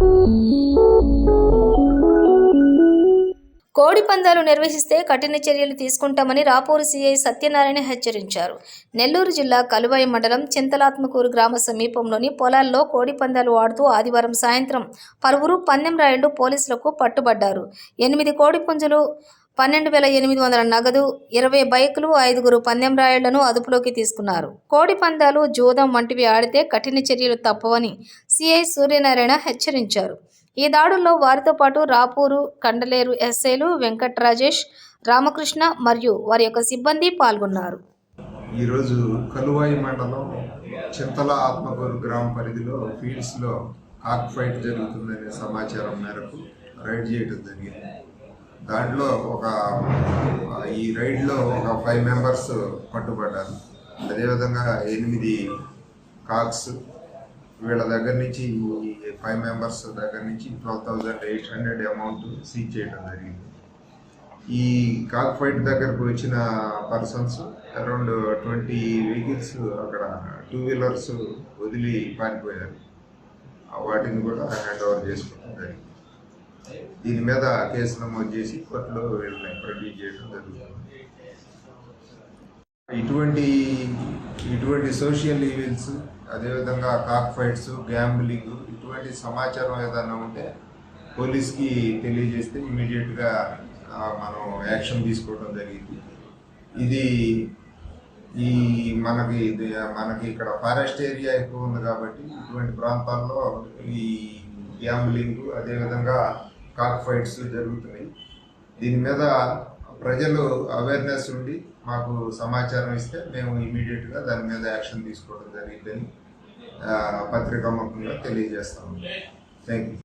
కోడి పందాలు నిర్వహిస్తే కఠిన చర్యలు తీసుకుంటామని రాపూరు సీఐ సత్యనారాయణ హెచ్చరించారు. నెల్లూరు జిల్లా కలువాయి మండలం చింతలాత్మకూరు గ్రామ సమీపంలోని పొలాల్లో కోడి పందాలు ఆడుతూ ఆదివారం సాయంత్రం పలువురు పందెం రాయుళ్ళు పోలీసులకు పట్టుబడ్డారు. ఎనిమిది కోడి పుంజులు పన్నెండు వేల ఎనిమిది వందల నగదు ఇరవై బైకులు ఐదుగురు పందెం రాయళ్ళను అదుపులోకి తీసుకున్నారు. కోడి పందాలు జూదం వంటివి ఆడితే కఠిన చర్యలు తప్పవని సిఐ సూర్యనారాయణ హెచ్చరించారు. ఈ దాడుల్లో వారితో పాటు రాపూరు కండలేరు ఎస్ఐలు వెంకట్ రాజేష్ రామకృష్ణ మరియు వారి యొక్క సిబ్బంది పాల్గొన్నారు. ఈరోజు కలువాయి మండలం చింతల ఆత్మకూరు గ్రామ పరిధిలో ఫీల్డ్స్లో కాక్ ఫైట్ జరుగుతుందనే సమాచారం మేరకు రైడ్ చేయడం జరిగింది. దాంట్లో ఒక ఈ రైడ్లో ఒక ఫైవ్ మెంబర్స్ పట్టుబడ్డారు. అదేవిధంగా ఎనిమిది కాక్స్ వీళ్ళ దగ్గర నుంచి ఈ ఫైవ్ మెంబర్స్ దగ్గర నుంచి twelve thousand eight hundred amount seize చేయడం జరిగింది. ఈ కాక్ ఫైట్ దగ్గరకు వచ్చిన పర్సన్స్ అరౌండ్ ట్వంటీ వెహికల్స్ అక్కడ టూ వీలర్స్ వదిలి పారిపోయారు. వాటిని కూడా హ్యాండ్ ఓవర్ చేసుకోవడం జరిగింది. దీని మీద కేసు నమోదు చేసి కోర్టులో వీళ్ళని ప్రొడ్యూస్ చేయడం జరుగుతుంది. ఇటువంటి ఇటువంటి సోషల్ ఈవెంట్స్ అదేవిధంగా కాక్ ఫైట్స్ గ్యాంబ్లింగ్ ఇటువంటి సమాచారం ఏదైనా ఉంటే పోలీస్కి తెలియజేస్తే ఇమీడియట్గా మనం యాక్షన్ తీసుకోవడం జరిగింది. ఇది ఈ మనకి ఇది మనకి ఇక్కడ ఫారెస్ట్ ఏరియా ఎక్కువ ఉంది కాబట్టి ఇటువంటి ప్రాంతాల్లో ఈ గ్యాంబ్లింగ్ అదేవిధంగా కాక్ ఫైట్స్ జరుగుతున్నాయి. దీని మీద ప్రజలు అవేర్నెస్ ఉండి మాకు సమాచారం ఇస్తే మేము ఇమీడియట్గా దాని మీద యాక్షన్ తీసుకోవడం జరిగిందని ఆ, పత్రికాముఖంగా తెలియజేస్తాము థ్యాంక్ యూ